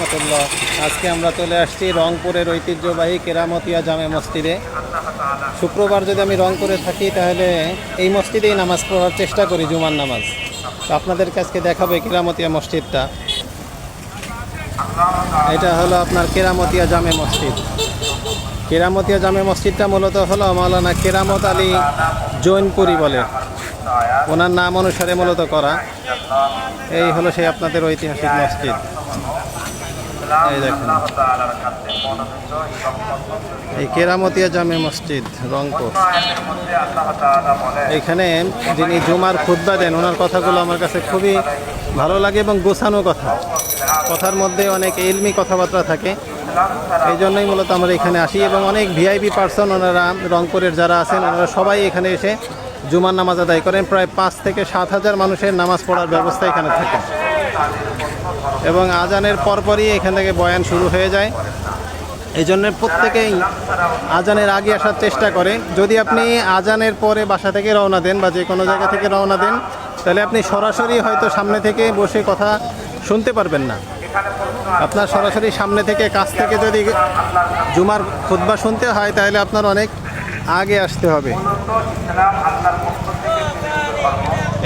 রহমতুল্লাহ আজকে আমরা চলে আসছি রংপুরের ঐতিহ্যবাহী কেরামতিয়া জামে মসজিদে। শুক্রবার যদি আমি রংপুরে থাকি, তাহলে এই মসজিদেই নামাজ পড়ার চেষ্টা করি, জুমার নামাজ। আপনাদের কাছকে দেখাবে কেরামতিয়া মসজিদটা। এটা হলো আপনার কেরামতিয়া জামে মসজিদ। কেরামতিয়া জামে মসজিদটা মূলত হলো মাওলানা কেরামত আলী জৈনপুরি বলে। ওনার নাম অনুসারে মূলত করা। এই হলো সেই আপনাদের ঐতিহাসিক মসজিদ। এই কেরামতিয়া জামে মসজিদ, রংপুর। এখানে যিনি জুমার খুদ্া দেন, ওনার কথাগুলো আমার কাছে খুবই ভালো লাগে এবং গোছানো কথা। কথার মধ্যে অনেক এলমি কথাবার্তা থাকে। এই জন্যই মূলত আমরা এখানে আসি এবং অনেক ভিআইপি পার্সন ওনারা রংপুরের যারা আছেন, ওনারা সবাই এখানে এসে জুমার নামাজ আদায় করেন। প্রায় পাঁচ থেকে সাত হাজার মানুষের নামাজ পড়ার ব্যবস্থা এখানে থাকে। এবং আজানের পরপরই এখান থেকে বয়ান শুরু হয়ে যায়। এই জন্য প্রত্যেকেই আজানের আগে আসার চেষ্টা করে। যদি আপনি আজানের পরে বাসা থেকে রওনা দেন বা যে কোনো জায়গা থেকে রওনা দেন, তাহলে আপনি সরাসরি হয়তো সামনে থেকে বসে কথা শুনতে পারবেন না। আপনার সরাসরি সামনে থেকে কাছ থেকে যদি জুমার খুতবা শুনতে হয়, তাহলে আপনার অনেক আগে আসতে হবে।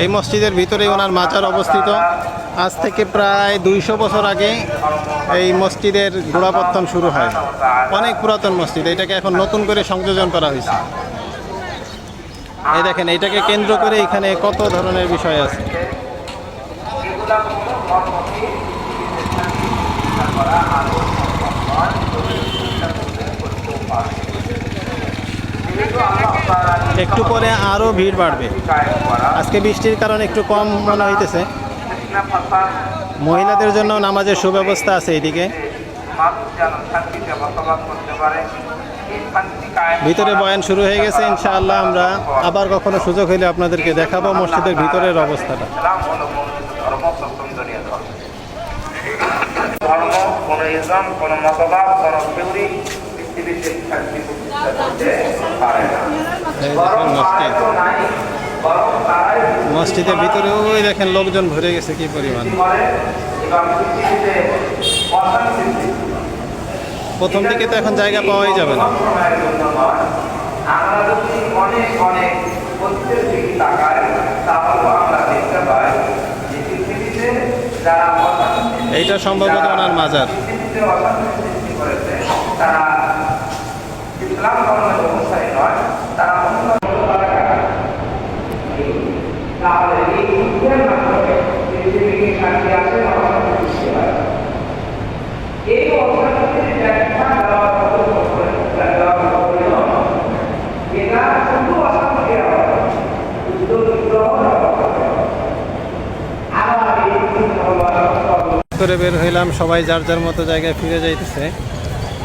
এই মসজিদের ভিতরে ওনার মাজার অবস্থিত। আজ থেকে প্রায় দুইশো বছর আগে এই মসজিদের গোড়াপত্তন শুরু হয়। অনেক পুরাতন মসজিদ, এটাকে এখন নতুন করে সংযোজন করা হয়েছে। এই দেখেন, এটাকে কেন্দ্র করে এখানে কত ধরনের বিষয় আছে। একটু পরে আরও ভিড় বাড়বে। আজকে বৃষ্টির কারণে একটু কম মনে হইতেছে। মহিলাদের জন্য নামাজের সুব্যবস্থা আছে এদিকে ভিতরে বয়ান শুরু হয়ে গেছে ইনশাআল্লাহ আমরা আবার কখনো সুযোগ হইলে আপনাদেরকে দেখাবো মসজিদের ভিতরের অবস্থাটা। ধর্ম কোন ইসলাম কোন মতবাদ কোন থিওরি পৃথিবীতে শান্তি পারে না এই বরং দেখেন মসজিদ সাহায্য নাই বরং তারাই মসজিদের ভিতরে ওই দেখেন লোকজন ভরে গেছে, কি পরিমাণ। প্রথম দিকে তো এখন জায়গা পাওয়াই যাবে না। এইটা সম্ভবত ওনার মাজার। তারা ইসলাম ধর্মের অনুসারী নয়, তারা অন্য ধর্ম তারা কারা? তাহলে এই যুদ্ধের মাধ্যমে পৃথিবীকে শান্তি আসে বা অশান্তি সৃষ্টি হয় এই অশান্তির ব্যাখ্যা দেওয়ার মতো দেওয়ার মতো পরিণাম এটা শুধু অশান্তি হয় যুদ্ধ বিগ্রহ আবার এই যুদ্ধ হলো করে বের হইলাম, সবাই যার যার মতো জায়গায় ফিরে যাইতেছে।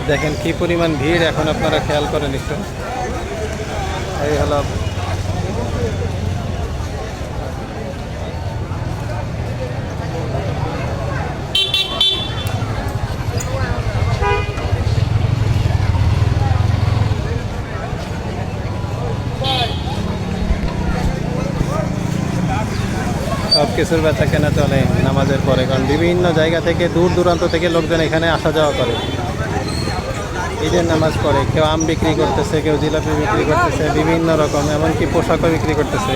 দেখেন কি পরিমাণ ভিড়, এখন আপনারা খেয়াল করেন একটু। এই হলো কিছুর বেচা কেনা চলে নামাজের পরে? কারণ বিভিন্ন জায়গা থেকে, দূর দূরান্ত থেকে লোকজন এখানে আসা যাওয়া করে। ঈদের নামাজ পড়ে, কেউ আম বিক্রি করতেছে, কেউ জিলাপি বিক্রি করতেছে, বিভিন্ন রকম, এমনকি পোশাকও বিক্রি করতেছে